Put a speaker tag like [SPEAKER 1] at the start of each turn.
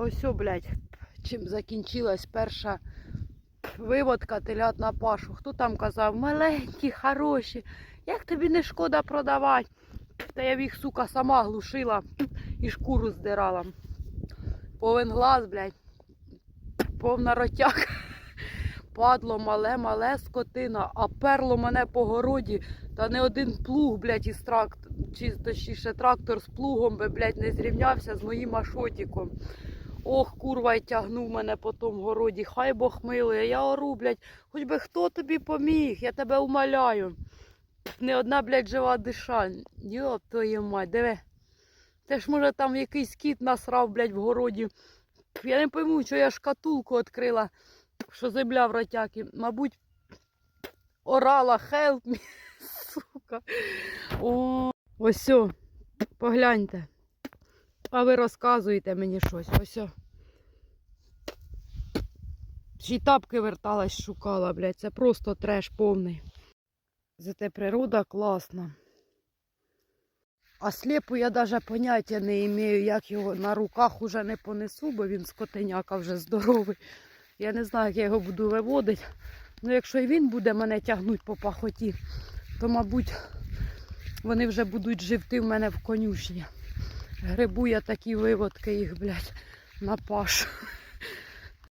[SPEAKER 1] ось, о, блядь, чим закінчилась перша виводка телят на пашу. Хто там казав, маленькі, хороші, як тобі не шкода продавати? Та я їх, сука, сама глушила і шкуру здирала. Повен глаз, блядь, повна ротяка. Падло мале, мале скотина, а перло мене по городі, та не один плуг, блядь, із трактор, чи точніше трактор з плугом би, блядь, не зрівнявся з моїм ашотіком. Ох, курва, й тягнув мене по тому городі. Хай Бог милує. Я ору, блядь, хоч би хто тобі поміг, я тебе умоляю. Не одна, блядь, жива диша. Йоп твою мать, диви. Те ж може там якийсь кіт насрав, блядь, в городі. Я не пойму, що я шкатулку відкрила, що земля в ротяки. Мабуть, орала me, сука. О, ось, погляньте. А ви розказуєте мені щось. Ось. й тапки верталась, шукала, блядь. Це просто треш повний. Зате природа класна. А сліпу я навіть поняття не маю, як його на руках уже не понесу, бо він скотеняка вже здоровий. Я не знаю, як я його буду виводити. Ну, якщо і він буде мене тягнути по пахоті, то, мабуть, вони вже будуть живти в мене в конюшні. Грибу я такі виводки їх, блядь, на паш.